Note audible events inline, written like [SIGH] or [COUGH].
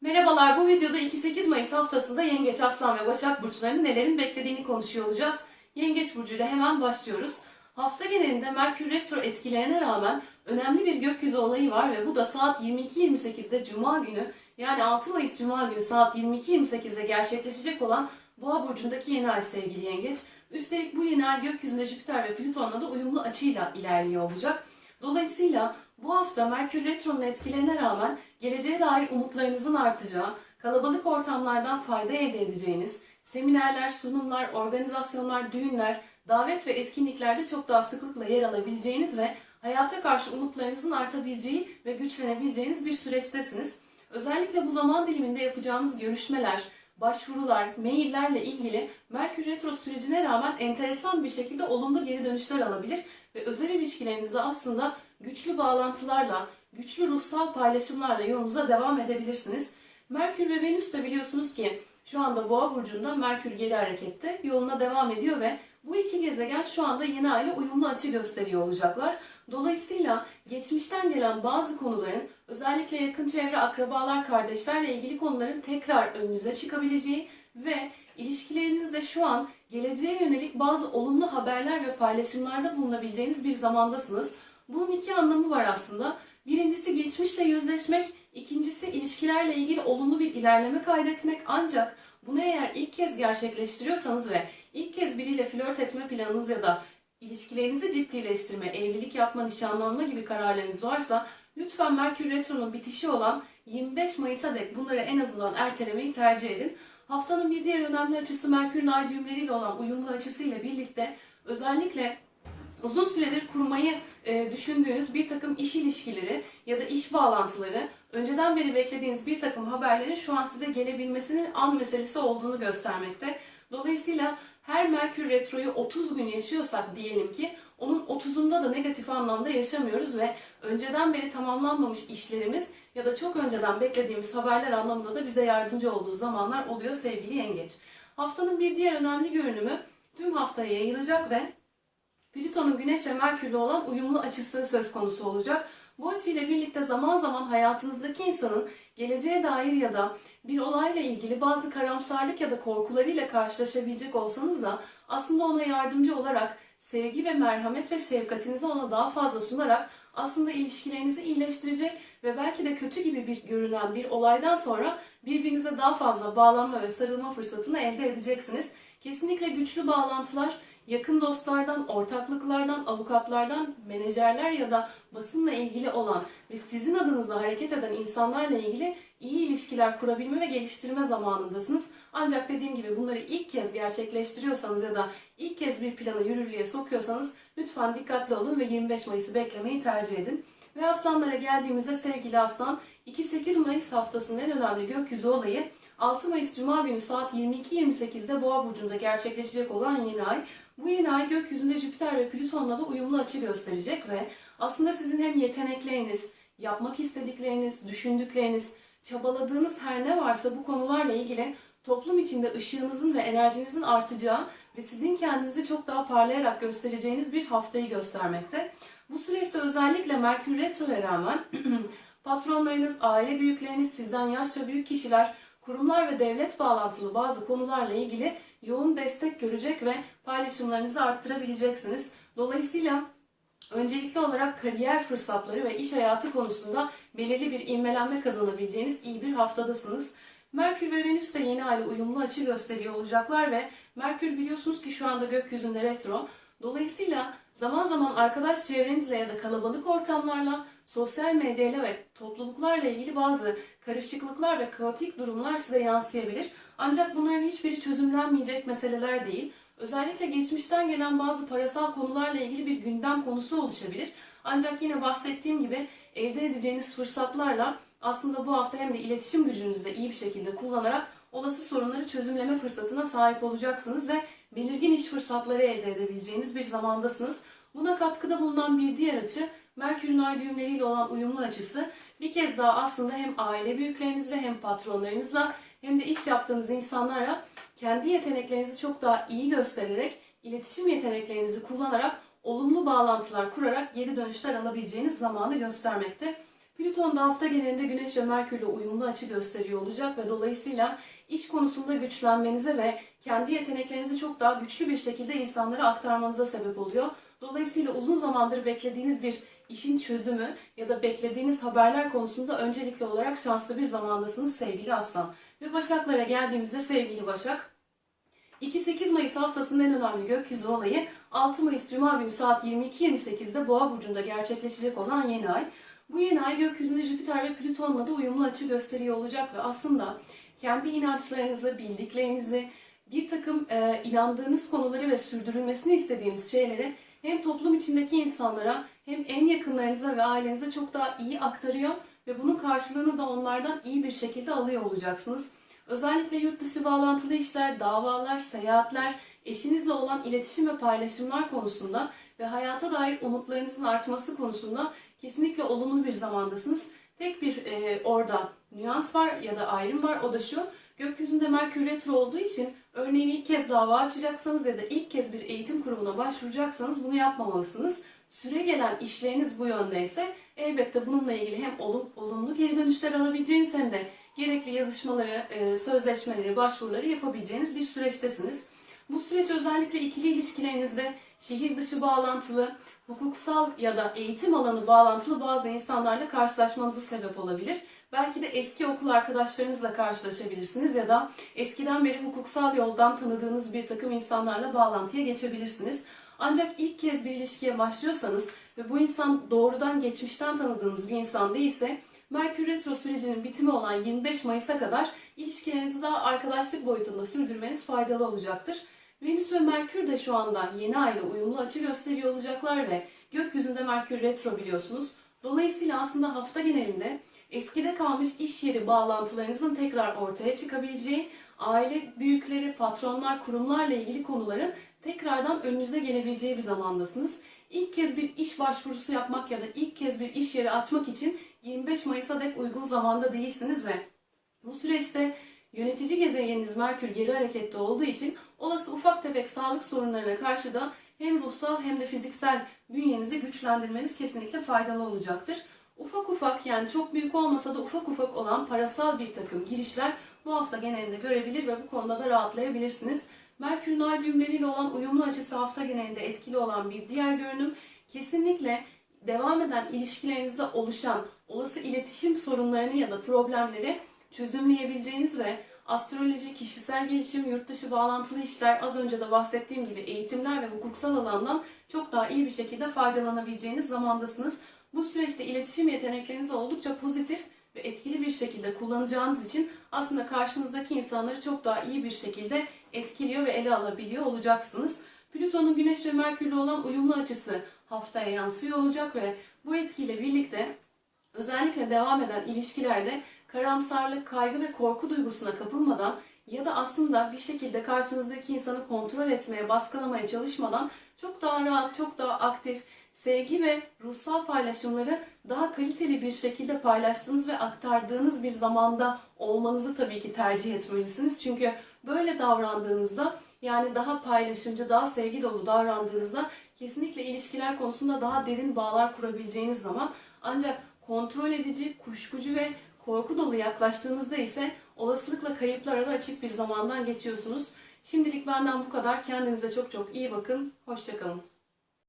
Merhabalar, bu videoda 2-8 Mayıs haftasında Yengeç, Aslan ve Başak Burçlarının nelerin beklediğini konuşuyor olacağız. Yengeç Burcu'yla hemen başlıyoruz. Hafta genelinde Merkür Retro etkilerine rağmen önemli bir gökyüzü olayı var ve bu da saat 22.28'de Cuma günü yani 6 Mayıs Cuma günü saat 22.28'de gerçekleşecek olan Boğa Burcu'ndaki yeni ay sevgili Yengeç. Üstelik bu yeni ay gökyüzünde Jüpiter ve Plüton'la da uyumlu açıyla ilerliyor olacak. Dolayısıyla bu hafta Merkür Retro'nun etkilerine rağmen geleceğe dair umutlarınızın artacağı, kalabalık ortamlardan fayda elde edeceğiniz, seminerler, sunumlar, organizasyonlar, düğünler, davet ve etkinliklerde çok daha sıklıkla yer alabileceğiniz ve hayata karşı umutlarınızın artabileceği ve güçlenebileceğiniz bir süreçtesiniz. Özellikle bu zaman diliminde yapacağınız görüşmeler, başvurular, maillerle ilgili Merkür Retro sürecine rağmen enteresan bir şekilde olumlu geri dönüşler alabilir ve özel ilişkilerinizde aslında güçlü bağlantılarla, güçlü ruhsal paylaşımlarla yolunuza devam edebilirsiniz. Merkür ve Venüs de biliyorsunuz ki şu anda Boğa burcunda Merkür geri harekette yoluna devam ediyor ve bu iki gezegen şu anda yeni ayla uyumlu açı gösteriyor olacaklar. Dolayısıyla geçmişten gelen bazı konuların özellikle yakın çevre, akrabalar, kardeşlerle ilgili konuların tekrar önünüze çıkabileceği ve ilişkilerinizde şu an geleceğe yönelik bazı olumlu haberler ve paylaşımlarda bulunabileceğiniz bir zamandasınız. Bunun iki anlamı var aslında. Birincisi geçmişle yüzleşmek, ikincisi ilişkilerle ilgili olumlu bir ilerleme kaydetmek. Ancak bunu eğer ilk kez gerçekleştiriyorsanız ve ilk kez biriyle flört etme planınız ya da ilişkilerinizi ciddileştirme, evlilik yapma, nişanlanma gibi kararlarınız varsa lütfen Merkür Retro'nun bitişi olan 25 Mayıs'a dek bunları en azından ertelemeyi tercih edin. Haftanın bir diğer önemli açısı Merkür'ün ay düğümleriyle olan uyumlu açısıyla birlikte özellikle uzun süredir kurmayı e, düşündüğünüz bir takım iş ilişkileri ya da iş bağlantıları, önceden beri beklediğiniz bir takım haberlerin şu an size gelebilmesinin an meselesi olduğunu göstermekte. Dolayısıyla her Merkür Retro'yu 30 gün yaşıyorsak diyelim ki onun 30'unda da negatif anlamda yaşamıyoruz ve önceden beri tamamlanmamış işlerimiz ya da çok önceden beklediğimiz haberler anlamında da bize yardımcı olduğu zamanlar oluyor sevgili yengeç. Haftanın bir diğer önemli görünümü tüm haftaya yayılacak ve Plüton'un Güneş ve Merkür'le olan uyumlu açısı söz konusu olacak. Bu açıyla birlikte zaman zaman hayatınızdaki insanın geleceğe dair ya da bir olayla ilgili bazı karamsarlık ya da korkularıyla karşılaşabilecek olsanız da aslında ona yardımcı olarak sevgi ve merhamet ve şefkatinizi ona daha fazla sunarak aslında ilişkilerinizi iyileştirecek ve belki de kötü gibi bir görünen bir olaydan sonra birbirinize daha fazla bağlanma ve sarılma fırsatını elde edeceksiniz. Kesinlikle güçlü bağlantılar yakın dostlardan, ortaklıklardan, avukatlardan, menajerler ya da basınla ilgili olan ve sizin adınıza hareket eden insanlarla ilgili iyi ilişkiler kurabilme ve geliştirme zamanındasınız. Ancak dediğim gibi bunları ilk kez gerçekleştiriyorsanız ya da ilk kez bir planı yürürlüğe sokuyorsanız lütfen dikkatli olun ve 25 Mayıs'ı beklemeyi tercih edin. Ve aslanlara geldiğimizde sevgili aslan 2-8 Mayıs haftasının en önemli gökyüzü olayı 6 Mayıs Cuma günü saat 22.28'de Boğa Burcu'nda gerçekleşecek olan yeni ay. Bu yeni ay gökyüzünde Jüpiter ve Plüton'la da uyumlu açı gösterecek ve aslında sizin hem yetenekleriniz, yapmak istedikleriniz, düşündükleriniz, çabaladığınız her ne varsa bu konularla ilgili toplum içinde ışığınızın ve enerjinizin artacağı ve sizin kendinizi çok daha parlayarak göstereceğiniz bir haftayı göstermekte. Bu süreçte özellikle Merkür Retro'ya rağmen [CLEARS THROAT] patronlarınız, aile büyükleriniz, sizden yaşça büyük kişiler, kurumlar ve devlet bağlantılı bazı konularla ilgili yoğun destek görecek ve paylaşımlarınızı arttırabileceksiniz. Dolayısıyla öncelikli olarak kariyer fırsatları ve iş hayatı konusunda belirli bir ivmelenme kazanabileceğiniz iyi bir haftadasınız. Merkür ve Venüs de yeni ayla uyumlu açı gösteriyor olacaklar ve Merkür biliyorsunuz ki şu anda gökyüzünde retro. Dolayısıyla zaman zaman arkadaş çevrenizle ya da kalabalık ortamlarla, sosyal medyayla ve topluluklarla ilgili bazı karışıklıklar ve kaotik durumlar size yansıyabilir. Ancak bunların hiçbiri çözümlenmeyecek meseleler değil. Özellikle geçmişten gelen bazı parasal konularla ilgili bir gündem konusu oluşabilir. Ancak yine bahsettiğim gibi elde edeceğiniz fırsatlarla aslında bu hafta hem de iletişim gücünüzü de iyi bir şekilde kullanarak olası sorunları çözümleme fırsatına sahip olacaksınız ve belirgin iş fırsatları elde edebileceğiniz bir zamandasınız. Buna katkıda bulunan bir diğer açı Merkür'ün ay düğümleriyle olan uyumlu açısı bir kez daha aslında hem aile büyüklerinizle hem patronlarınızla hem de iş yaptığınız insanlara kendi yeteneklerinizi çok daha iyi göstererek, iletişim yeteneklerinizi kullanarak olumlu bağlantılar kurarak geri dönüşler alabileceğiniz zamanı göstermekte. Plüton da hafta genelinde Güneş ve Merkür'le uyumlu açı gösteriyor olacak ve dolayısıyla iş konusunda güçlenmenize ve kendi yeteneklerinizi çok daha güçlü bir şekilde insanlara aktarmanıza sebep oluyor. Dolayısıyla uzun zamandır beklediğiniz bir işin çözümü ya da beklediğiniz haberler konusunda öncelikli olarak şanslı bir zamandasınız sevgili Aslan. Ve Başaklara geldiğimizde sevgili Başak, 2-8 Mayıs haftasının en önemli gökyüzü olayı 6 Mayıs Cuma günü saat 22.28'de Boğa burcunda gerçekleşecek olan yeni ay. Bu yeni ay gökyüzünde Jüpiter ve Plüton'la da uyumlu açı gösteriyor olacak ve aslında kendi inançlarınızı, bildiklerinizi, bir takım e, inandığınız konuları ve sürdürülmesini istediğiniz şeyleri hem toplum içindeki insanlara hem en yakınlarınıza ve ailenize çok daha iyi aktarıyor ve bunun karşılığını da onlardan iyi bir şekilde alıyor olacaksınız. Özellikle yurt dışı bağlantılı işler, davalar, seyahatler, eşinizle olan iletişim ve paylaşımlar konusunda ve hayata dair umutlarınızın artması konusunda kesinlikle olumlu bir zamandasınız. Tek bir e, orada nüans var ya da ayrım var o da şu. Gökyüzünde Merkür Retro olduğu için örneğin ilk kez dava açacaksanız ya da ilk kez bir eğitim kurumuna başvuracaksanız bunu yapmamalısınız. Süre gelen işleriniz bu yöndeyse elbette bununla ilgili hem olum, olumlu geri dönüşler alabileceğiniz hem de gerekli yazışmaları, e, sözleşmeleri, başvuruları yapabileceğiniz bir süreçtesiniz. Bu süreç özellikle ikili ilişkilerinizde şehir dışı bağlantılı, hukuksal ya da eğitim alanı bağlantılı bazı insanlarla karşılaşmanıza sebep olabilir. Belki de eski okul arkadaşlarınızla karşılaşabilirsiniz ya da eskiden beri hukuksal yoldan tanıdığınız bir takım insanlarla bağlantıya geçebilirsiniz. Ancak ilk kez bir ilişkiye başlıyorsanız ve bu insan doğrudan geçmişten tanıdığınız bir insan değilse Merkür Retro sürecinin bitimi olan 25 Mayıs'a kadar ilişkilerinizi daha arkadaşlık boyutunda sürdürmeniz faydalı olacaktır. Venüs ve Merkür de şu anda yeni ayla uyumlu açı gösteriyor olacaklar ve gökyüzünde Merkür Retro biliyorsunuz. Dolayısıyla aslında hafta genelinde eskide kalmış iş yeri bağlantılarınızın tekrar ortaya çıkabileceği, aile büyükleri, patronlar, kurumlarla ilgili konuların tekrardan önünüze gelebileceği bir zamandasınız. İlk kez bir iş başvurusu yapmak ya da ilk kez bir iş yeri açmak için 25 Mayıs'a dek uygun zamanda değilsiniz ve bu süreçte yönetici gezegeniniz Merkür geri harekette olduğu için olası ufak tefek sağlık sorunlarına karşı da hem ruhsal hem de fiziksel bünyenizi güçlendirmeniz kesinlikle faydalı olacaktır. Ufak ufak yani çok büyük olmasa da ufak ufak olan parasal bir takım girişler bu hafta genelinde görebilir ve bu konuda da rahatlayabilirsiniz. Merkür'ün ay düğümleriyle olan uyumlu açısı hafta genelinde etkili olan bir diğer görünüm kesinlikle devam eden ilişkilerinizde oluşan olası iletişim sorunlarını ya da problemleri çözümleyebileceğiniz ve astroloji, kişisel gelişim, yurt dışı bağlantılı işler, az önce de bahsettiğim gibi eğitimler ve hukuksal alandan çok daha iyi bir şekilde faydalanabileceğiniz zamandasınız. Bu süreçte iletişim yeteneklerinizi oldukça pozitif etkili bir şekilde kullanacağınız için aslında karşınızdaki insanları çok daha iyi bir şekilde etkiliyor ve ele alabiliyor olacaksınız. Plüton'un Güneş ve Merkür'le olan uyumlu açısı haftaya yansıyor olacak ve bu etkiyle birlikte özellikle devam eden ilişkilerde karamsarlık, kaygı ve korku duygusuna kapılmadan ya da aslında bir şekilde karşınızdaki insanı kontrol etmeye, baskılamaya çalışmadan çok daha rahat, çok daha aktif, sevgi ve ruhsal paylaşımları daha kaliteli bir şekilde paylaştığınız ve aktardığınız bir zamanda olmanızı tabii ki tercih etmelisiniz. Çünkü böyle davrandığınızda yani daha paylaşımcı, daha sevgi dolu davrandığınızda kesinlikle ilişkiler konusunda daha derin bağlar kurabileceğiniz zaman ancak kontrol edici, kuşkucu ve korku dolu yaklaştığınızda ise olasılıkla kayıplara da açık bir zamandan geçiyorsunuz. Şimdilik benden bu kadar. Kendinize çok çok iyi bakın. Hoşçakalın.